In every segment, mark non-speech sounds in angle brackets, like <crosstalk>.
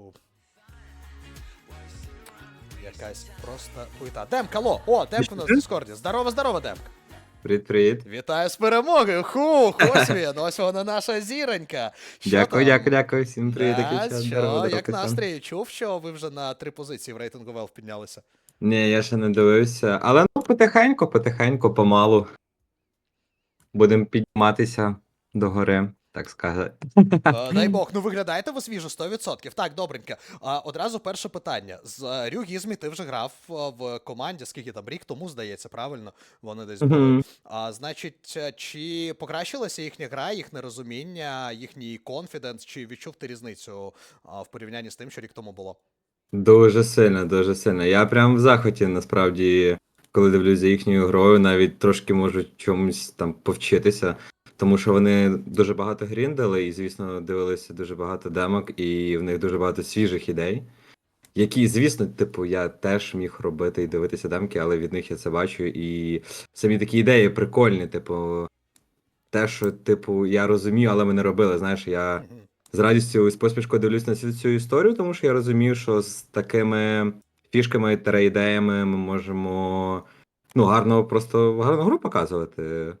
типу. Якась просто хуйта. Демка, алло! О, Демка у нас в Дискорді. Здорово, здорово, Демка. Привіт, привіт. Вітаю з перемогою! Хух, ось він, ось вона наша зіронька. Що Дякую, там? дякую, дякую. Всім привіт, Да, час. що, Здорово, як настрій? Чув, що ви вже на три позиції в рейтингу Valve піднялися? Ні, я ще не дивився. Але ну потихеньку, потихеньку, помалу. Будемо підніматися до гори, так сказати. Е, <laughs> Дай Бог, ну виглядаєте ви свіжо 100%. Так, добренько. А одразу перше питання. З е, Рюгізмі ти вже грав е, в команді, скільки там рік тому, здається, правильно? Вони десь були. Мгм. А значить, е, чи покращилася їхня гра, їхнє розуміння, їхній конфіденс, чи відчув ти різницю а, в порівнянні з тим, що рік тому було? Дуже сильно, дуже сильно. Я прям в захваті, насправді, коли дивлюсь за їхньою грою, навіть трошки можу чомусь там повчитися. Тому що вони дуже багато гріндали і, звісно, дивилися дуже багато демок, і в них дуже багато свіжих ідей. Які, звісно, типу, я теж міг робити і дивитися демки, але від них я це бачу. І самі такі ідеї прикольні, типу, те, що, типу, я розумію, але ми не робили. Знаєш, я з радістю і з посмішкою дивлюсь на цю, цю історію, тому що я розумію, що з такими фішками та ідеями ми можемо ну, гарно, просто гарну гру показувати.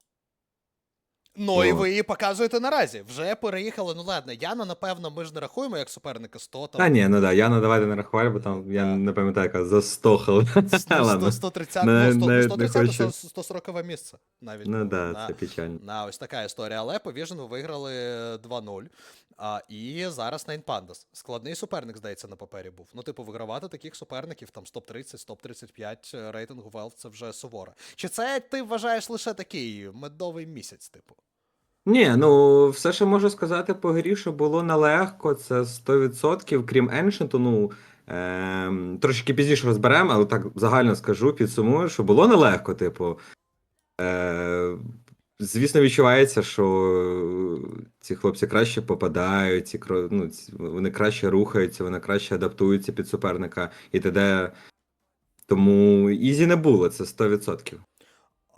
Ну і ви її показуєте наразі. Вже переїхали. Ну ладно, Яна, напевно, ми ж не рахуємо як суперника 100 там. Та ні, ну да, Яна, давайте не рахували, бо там я не пам'ятаю, яка застохала. <laughs> Ладно. 130, Не- ну, 100, не- не 130 хочу. 140 місце. Навіть Ну да, На- це печально. На ось така історія. Але по Vision виграли 2-0. А, і зараз Nine Pandas. Складний суперник, здається, на папері був. Ну, типу, вигравати таких суперників, там з топ-30, з топ-35 е, рейтингу Valve, це вже суворо. Чи це ти вважаєш лише такий медовий місяць, типу? Ні, ну все, що можу сказати по грі, що було нелегко, це 100%, крім Ancient, ну ем, трошки пізніше розберемо, але так загально скажу, підсумую, що було нелегко, типу. Е, звісно, відчувається, що ці хлопці краще попадають, ці, ну, ці- вони краще рухаються, вони краще адаптуються під суперника і т.д. Тому ізі не було, це 100%.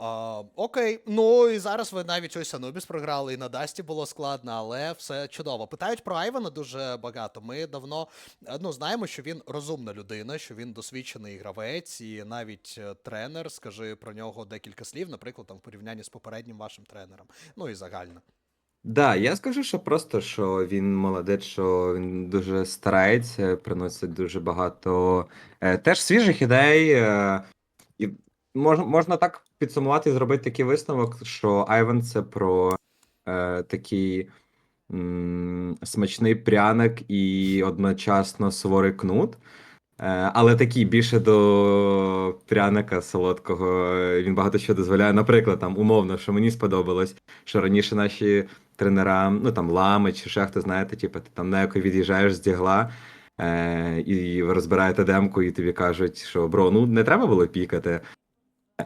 А, окей, ну і зараз ви навіть ось Анубіс програли, і на Дасті було складно, але все чудово. Питають про Айвана дуже багато. Ми давно е, ну, знаємо, що він розумна людина, що він досвідчений гравець, і навіть е, тренер. Скажи про нього декілька слів, наприклад, там в порівнянні з попереднім вашим тренером. Ну і загально. Да, я скажу, що просто що він молодець, що він дуже старається, приносить дуже багато е, теж свіжих ідей. Е, і можна, можна так підсумувати і зробити такий висновок, що Айван це про е, такий м, смачний пряник і одночасно суворий кнут. Е, Але такий більше до пряника солодкого. е, Він багато що дозволяє. Наприклад, там умовно, що мені сподобалось, що раніше наші тренера, ну там лами чи хто знаєте, типу, ти там неко від'їжджаєш з дігла е, і розбираєте демку, і тобі кажуть, що бро, ну не треба було пікати.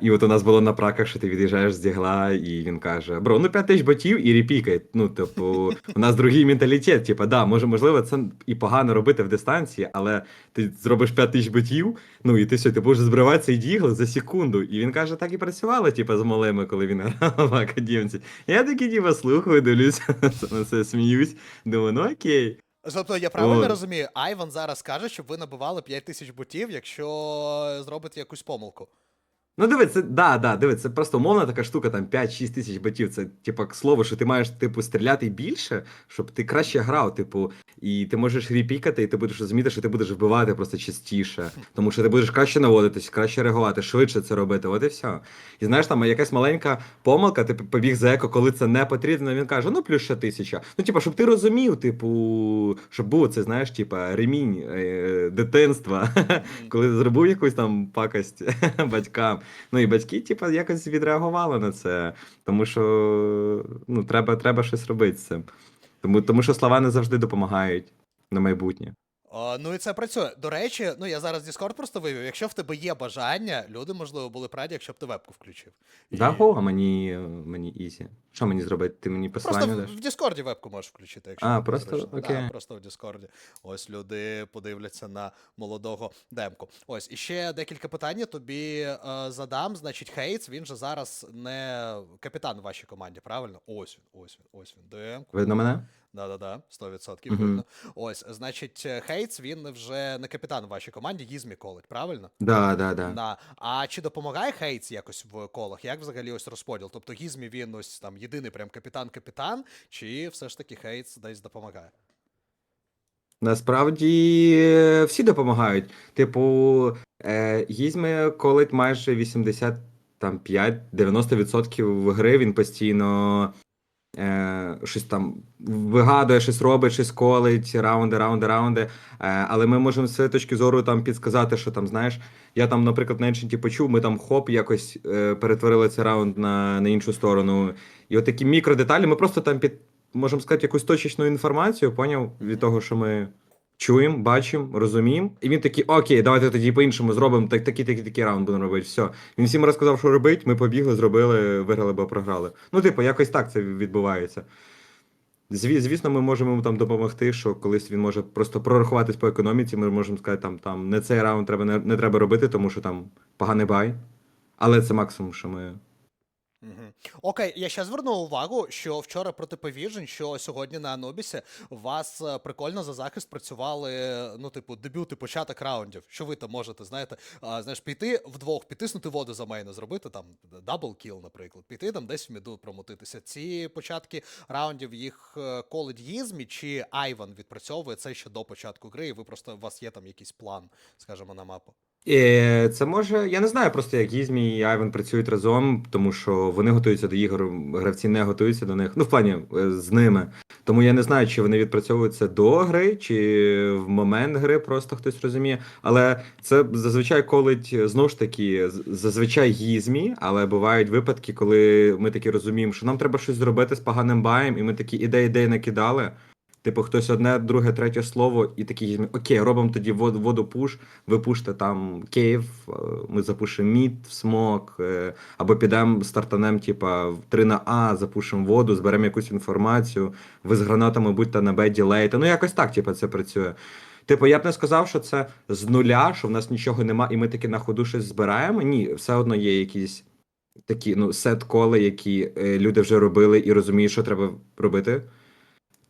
І от у нас було на праках, що ти від'їжджаєш з дігла, і він каже: Бро, ну 5 тисяч ботів і репікай. Ну, типу, у нас другий менталітет. Типу, да, може, можливо, це і погано робити в дистанції, але ти зробиш 5 тисяч ботів, ну і ти все, ти будеш збривати цей дігл за секунду. І він каже, так і працювало, типу, з малими, коли він грав в академці. Я такий, типу, слухаю, дивлюся <laughs> на це, сміюсь. Думаю, ну окей. Тобто, я правильно От. розумію, Айван зараз каже, щоб ви набивали 5 тисяч ботів, якщо зробите якусь помилку. Ну, диви, це да, да, диви, це просто умовна така штука, там 5-6 тисяч ботів. Це типу, к слову, що ти маєш типу стріляти більше, щоб ти краще грав, типу, і ти можеш репікати, і ти будеш розуміти, що ти будеш вбивати просто частіше. Тому що ти будеш краще наводитись, краще реагувати, швидше це робити. От і все. І знаєш, там якась маленька помилка, ти побіг за еко, коли це не потрібно. Він каже: ну плюс ще тисяча. Ну, типу, щоб ти розумів, типу, щоб був це, знаєш, типу, ремінь е, дитинства, <laughs> коли зробив якусь там пакость <laughs> батькам. Ну і батьки, типу, якось відреагували на це, тому що ну, треба, треба щось робити з цим. Тому, тому що слова не завжди допомагають на майбутнє. Ну і це працює. До речі, ну я зараз Discord просто вивів. Якщо в тебе є бажання, люди, можливо, були б раді, якщо б ти вебку включив. І- Да, го, а мені, мені ізі. Що мені зробити? Ти мені Просто посилання в, даш? в Discord вебку можеш включити, якщо А, просто? зручно. Окей. Да, просто в Discord. Ось люди подивляться на молодого демку. Ось, і ще декілька питань я тобі е, задам. Значить, Хейтс, він же зараз не капітан в вашій команді, правильно? Ось він, ось він, ось він. Демку. Видно мене? Да-да-да, 100% Мгм. видно. Ось, значить, е, Хейтс, він вже не капітан в вашій команді, Гізмі колить, правильно? Да, да, да. Да. А чи допомагає Хейтс якось в колах? Як взагалі ось розподіл? Тобто Гізмі він ось там єдиний прям капітан-капітан, чи все ж таки Хейтс десь допомагає? Насправді е, всі допомагають. Типу, е, Гізме колить майже 85-90% гри. Він постійно е, щось там вигадує, щось робить, щось колить, раунди, раунди, раунди. Е, але ми можемо з цієї точки зору там підсказати, що там, знаєш, я там, наприклад, на іншенті почув, ми там хоп, якось е, перетворили цей раунд на, на іншу сторону. І от такі мікродеталі, ми просто там під, можемо сказати, якусь точечну інформацію, поняв, від того, що ми чуємо, бачимо, розуміємо. І він такий, окей, давайте тоді по-іншому зробимо, так, такий, такий, такий раунд будемо робити. Все. Він всім розказав, що робити, ми побігли, зробили, виграли або програли. Ну, типу, якось так це відбувається. Зві- Звісно, ми можемо йому там допомогти, що колись він може просто прорахуватись по економіці. Ми можемо сказати, там, там не цей раунд треба не, не треба робити, тому що там поганий бай. Але це максимум, що ми. Угу. Окей, я ще зверну увагу, що вчора проти Повіжень, що сьогодні на Анобісі у вас е, прикольно за захист працювали, ну, типу, дебюти, початок раундів. Що ви там можете, знаєте, а, знаєш, піти вдвох, підтиснути воду за мейна, зробити там дабл кіл, наприклад, піти там десь в міду промотитися. Ці початки раундів їх е, колить Гізмі, чи Айван відпрацьовує це ще до початку гри, і ви просто у вас є там якийсь план, скажімо, на мапу. Е, Це може, я не знаю просто, як Ізмі і Айвен працюють разом, тому що вони готуються до ігор, гравці не готуються до них. Ну, в плані е, з ними. Тому я не знаю, чи вони відпрацьовуються до гри, чи в момент гри просто хтось розуміє. Але це зазвичай колить знову ж таки, зазвичай гізмі, але бувають випадки, коли ми такі розуміємо, що нам треба щось зробити з поганим баєм, і ми такі ідеї ідеї накидали. Типу, хтось одне, друге, третє слово, і такі окей, робимо тоді воду, пуш, ви пуште там кейв, е, ми запушимо мід, смок, е, або підемо стартанем, типа, в 3 на А, запушимо воду, зберемо якусь інформацію, ви з гранатами будьте на Б ділейте. Ну, якось так, типа, це працює. Типу, я б не сказав, що це з нуля, що в нас нічого нема, і ми таки на ходу щось збираємо. Ні, все одно є якісь такі ну, сет-коли, які е, люди вже робили і розуміють, що треба робити.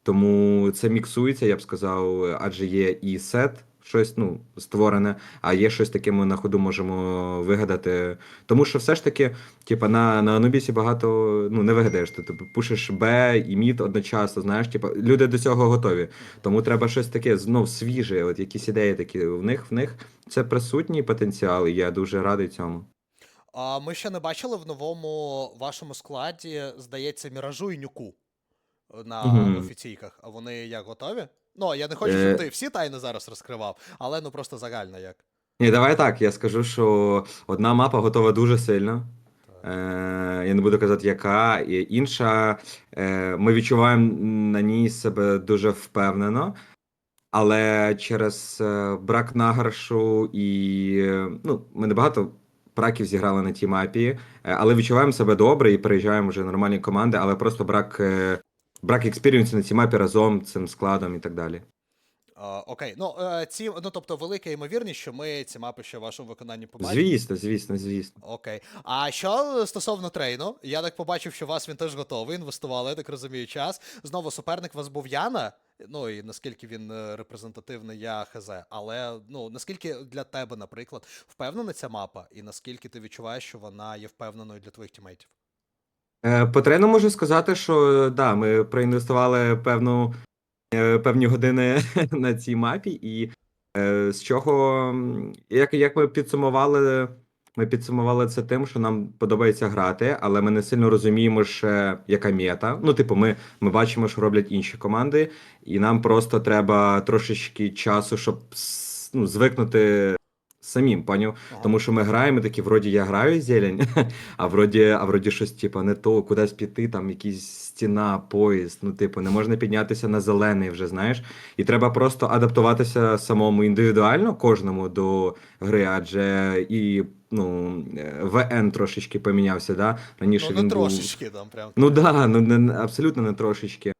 Тому це міксується, я б сказав, адже є і сет, щось ну, створене, а є щось таке, ми на ходу можемо вигадати. Тому що все ж таки, типа, на, на Анубісі багато ну, не вигадаєш. Ти типу, пушиш Б і мід одночасно, знаєш, типа, люди до цього готові. Тому треба щось таке знов свіже, от якісь ідеї такі. В них в них це присутній потенціал, і я дуже радий цьому. А ми ще не бачили в новому вашому складі, здається, міражу і нюку на Мгм. офіційках. А вони як готові? Ну, я не хочу, Е. щоб ти всі тайни зараз розкривав, але ну просто загально як. Ні, давай так. Я скажу, що одна мапа готова дуже сильно. Е, я не буду казати, яка. І інша, е, ми відчуваємо на ній себе дуже впевнено. Але через е, брак награшу і е, ну, ми небагато праків зіграли на тій мапі, е, але відчуваємо себе добре і переїжджаємо вже нормальні команди, але просто брак, е, брак експірієнсу на цій мапі разом цим складом і так далі. Окей, ну е, ці, ну тобто, велика ймовірність, що ми ці мапи ще в вашому виконанні побачимо. Звісно, звісно, звісно. Окей. А що стосовно трейну? Я так побачив, що вас він теж готовий. Інвестували, я так розумію, час. Знову суперник у вас був Яна. Ну і наскільки він е, репрезентативний, я хз. Але ну наскільки для тебе, наприклад, впевнена ця мапа, і наскільки ти відчуваєш, що вона є впевненою для твоїх тімейтів? Е, По можу сказати, що да, ми проінвестували певну, е, певні години <laughs> на цій мапі, і е, з чого, як, як ми підсумували, ми підсумували це тим, що нам подобається грати, але ми не сильно розуміємо ще, яка мета. Ну, типу, ми, ми бачимо, що роблять інші команди, і нам просто треба трошечки часу, щоб ну, звикнути самим, поняв? Ага. Тому що ми граємо, такі, вроді я граю зелень, <laughs> а вроді, а вроді щось, типу, не то, кудись піти, там якісь стіна, поїзд, ну, типу, не можна піднятися на зелений вже, знаєш. І треба просто адаптуватися самому індивідуально кожному до гри, адже і ну, е, ВН трошечки помінявся, да? Раніше ну, він не був... трошечки там прям. Ну да, ну не, абсолютно не трошечки.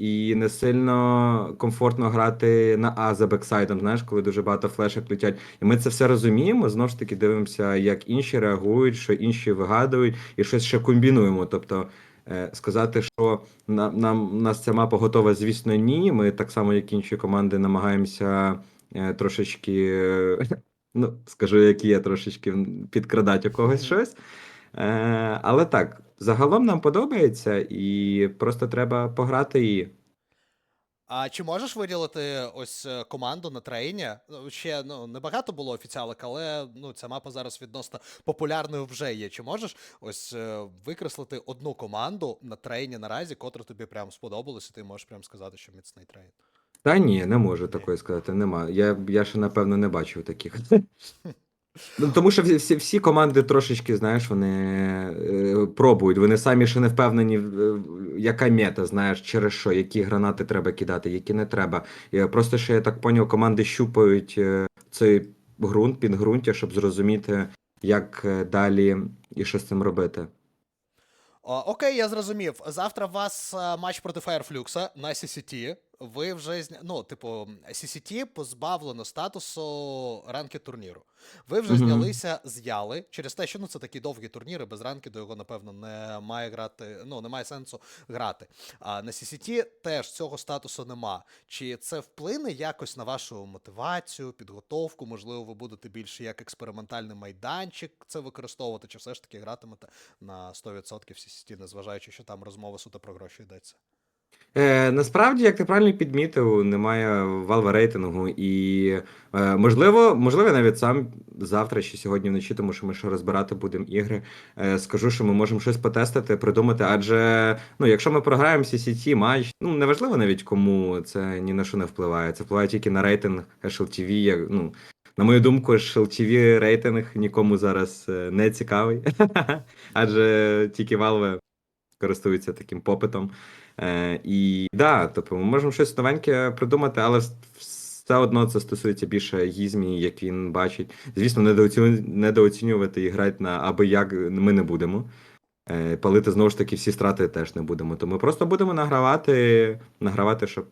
І не сильно комфортно грати на А за бексайдом, знаєш, коли дуже багато флешок летять. І ми це все розуміємо. Знову ж таки, дивимося, як інші реагують, що інші вигадують, і щось ще комбінуємо. Тобто Е, Сказати, що на, нам нас ця мапа готова, звісно, ні. Ми так само, як інші команди, намагаємося е, трошечки, ну, скажу, як є, трошечки підкрадати у когось щось. Е, але так, загалом нам подобається, і просто треба пограти її. А чи можеш виділити ось е, команду на трейні? Ну, ще ну небагато було офіціалок, але ну ця мапа зараз відносно популярною вже є. Чи можеш ось е, викреслити одну команду на трейні наразі, котра тобі прям сподобалась, і ти можеш прям сказати, що міцний трейн? Та ні, не можу такої сказати. Нема. Я, я ще напевно не бачив таких. <laughs> Ну, тому що всі, всі, всі команди трошечки, знаєш, вони е, пробують. Вони самі ще не впевнені, е, яка мета, знаєш, через що, які гранати треба кидати, які не треба. І просто ще я так поняв, команди щупають е, цей ґрунт, підґрунтя, щоб зрозуміти, як е, далі і що з цим робити. О, окей, я зрозумів. Завтра у вас е, матч проти Fireflux на CCT. Ви вже зня... ну, типу, CCT позбавлено статусу ранки турніру. Ви вже Мгм. знялися з Яли через те, що ну це такі довгі турніри, без ранки до його, напевно, не має грати. Ну, немає сенсу грати. А на CCT теж цього статусу нема. Чи це вплине якось на вашу мотивацію, підготовку? Можливо, ви будете більше як експериментальний майданчик це використовувати, чи все ж таки гратимете на 100% в CCT, незважаючи, що там розмова суто про гроші йдеться. Е, насправді, як ти правильно підмітив, немає валва рейтингу, і е, можливо, можливо, навіть сам завтра чи сьогодні вночі, тому що ми ще розбирати будемо ігри. Е, скажу, що ми можемо щось потестити, придумати. Адже ну, якщо ми програємо CCT матч, ну неважливо навіть кому це ні на що не впливає. Це впливає тільки на рейтинг HLTV. Як, ну, на мою думку, HLTV рейтинг нікому зараз е, не цікавий, <laughs> адже тільки Valve користуються таким попитом. Е, і да, тобто ми можемо щось новеньке придумати, але все одно це стосується більше гізмі, як він бачить. Звісно, недооціню- недооцінювати і грати на аби як ми не будемо. Е, палити знову ж таки всі страти теж не будемо. То ми просто будемо награвати, награвати, щоб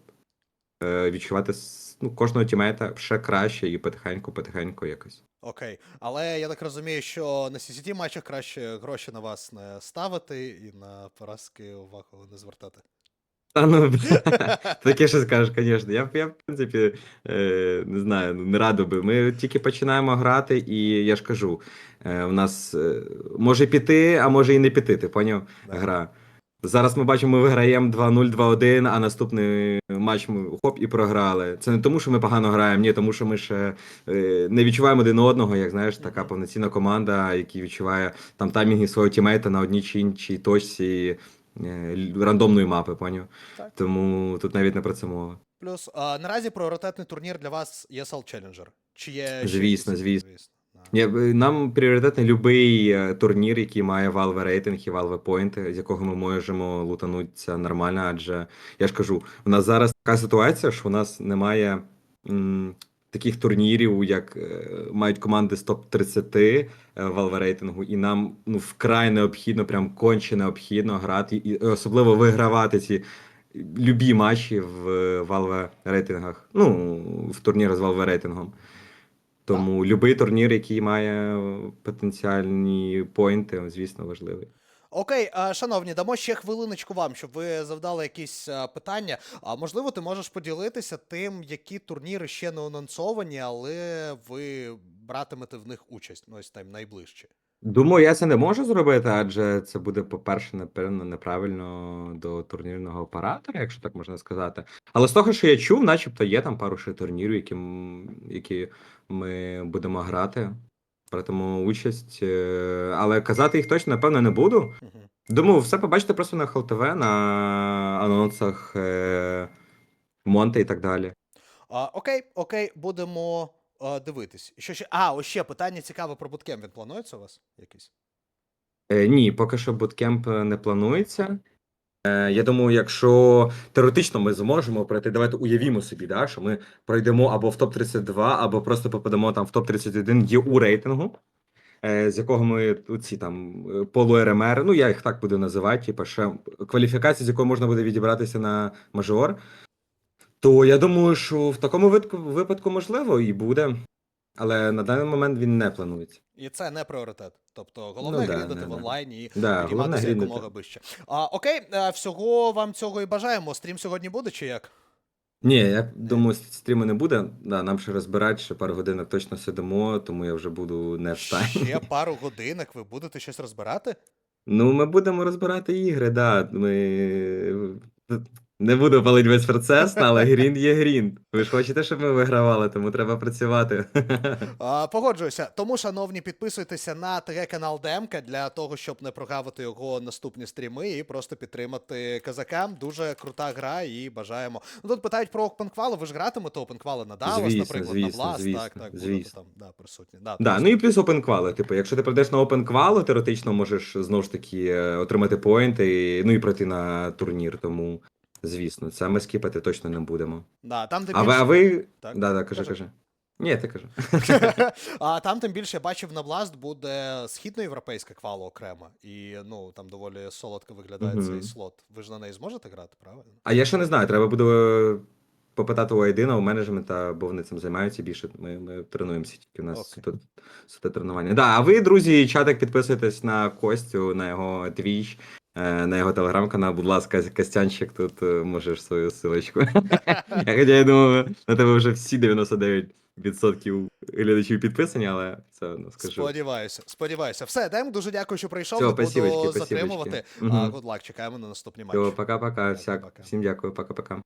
е, відчувати ну, кожного тімейта ще краще і потихеньку, потихеньку якось. Окей. Але я так розумію, що на CCT матчах краще гроші на вас не ставити і на поразки увагу не звертати. Та ну таке що скажеш, звісно. Я, я, в принципі, е, не знаю, ну, не радив би. Ми тільки починаємо грати, і я ж кажу, е, у нас е, може піти, а може і не піти, ти поняв? Гра. Зараз ми бачимо, ми виграємо 2-0, 2-1, а наступний матч ми хоп і програли. Це не тому, що ми погано граємо, ні, тому що ми ще е, не відчуваємо один одного, як знаєш, така повноцінна команда, яка відчуває там таймінги свого тімейта на одній чи іншій точці е, рандомної мапи, поняв? Так. Тому тут навіть не про це мова. Плюс а, наразі пріоритетний турнір для вас ESL Challenger. Чи є ще Звісно, звісно. Нам пріоритетний будь-який е, турнір, який має Valve рейтинг і Valve Point, з якого ми можемо лутанутися нормально, адже я ж кажу, у нас зараз така ситуація, що у нас немає м, таких турнірів, як е, мають команди з топ-30 е, Valve рейтингу, і нам ну, вкрай необхідно, прям конче необхідно грати, і особливо вигравати ці любі матчі в е, Valve рейтингах, ну, в турнірах з Valve рейтингом. Тому будь-який турнір, який має е, потенціальні поінти, звісно, важливий. Окей, шановні, дамо ще хвилиночку вам, щоб ви завдали якісь питання. А можливо, ти можеш поділитися тим, які турніри ще не анонсовані, але ви братимете в них участь, ну ось там найближче. Думаю, я це не можу зробити, адже це буде, по-перше, напевно, неправильно до турнірного оператора, якщо так можна сказати. Але з того, що я чув, начебто є там пару ще турнірів, які, які ми будемо грати, братимемо участь. е, Але казати їх точно, напевно, не буду. Думаю, все побачите просто на ХЛТВ, на анонсах е, Монте і так далі. А, окей, окей, будемо а, дивитись. Що ще? А, ось ще питання цікаве про буткемп. Він планується у вас якийсь? Е, ні, поки що буткемп е, не планується. Е, я думаю, якщо теоретично ми зможемо пройти, давайте уявімо собі, да, що ми пройдемо або в топ-32, або просто попадемо там в топ-31 ЄУ рейтингу, е, з якого ми ці там е, полу-РМР, ну я їх так буду називати, типу, ще кваліфікації, з якої можна буде відібратися на мажор. То я думаю, що в такому випадку, можливо і буде. Але на даний момент він не планується. І це не пріоритет. Тобто головне Ну да, гріндати да, в да. онлайні і Да, підійматися якомога вище. А, окей, е, всього вам цього і бажаємо. Стрім сьогодні буде чи як? Ні, я думаю, стріму не буде. Да, нам ще розбирати, ще пару годинок точно сидимо, тому я вже буду не в стані. Ще пару годинок ви будете щось розбирати? Ну, ми будемо розбирати ігри, да. Ми... Не буду палити весь процес, але грін є грін. Ви ж хочете, щоб ми вигравали, тому треба працювати. <laughs> А, погоджуюся. Тому, шановні, підписуйтеся на ТГ-канал Демка для того, щоб не прогавити його наступні стріми і просто підтримати казака. Дуже крута гра і бажаємо. Ну тут питають про опенквали. Ви ж гратимете опенквали на Звісно, наприклад, звісно, на Бласт. звісно, так, так, будете звісно. там да, присутні. Да, Да, ну і плюс опенквали. Типу, якщо ти прийдеш на опенквалу, теоретично можеш знову ж таки е, отримати поінти, ну і пройти на турнір. Тому, звісно, це ми скіпати точно не будемо. Да, там тим А ви, більше... а ви. Так. Да, да, кажи, Кажи. кажи. Ні, ти кажи. <laughs> а там тим більше я бачив на Blast буде східноєвропейська квала окремо. І ну там доволі солодко виглядає Мгм. цей слот. Ви ж на неї зможете грати, правильно? А я ще не знаю, треба буде е, попитати у Айдина, у менеджмента, бо вони цим займаються більше. Ми, ми тренуємося тільки у нас Окей. суто, суто тренування. Да, а ви, друзі, чатик підписуйтесь на Костю, на його е, на його телеграм-канал. Будь ласка, Костянчик, тут е, можеш свою силочку. <laughs> Я хоча я думаю, на тебе вже всі 99% глядачів підписані, але все одно скажу. Сподіваюся, сподіваюся. Все, Дем, дуже дякую, що прийшов. Всього, Не буду спасибочки, спасибочки. затримувати. Мгм. А, good luck, чекаємо на наступні матчі. Все, Пока-пока. всім дякую, пока-пока.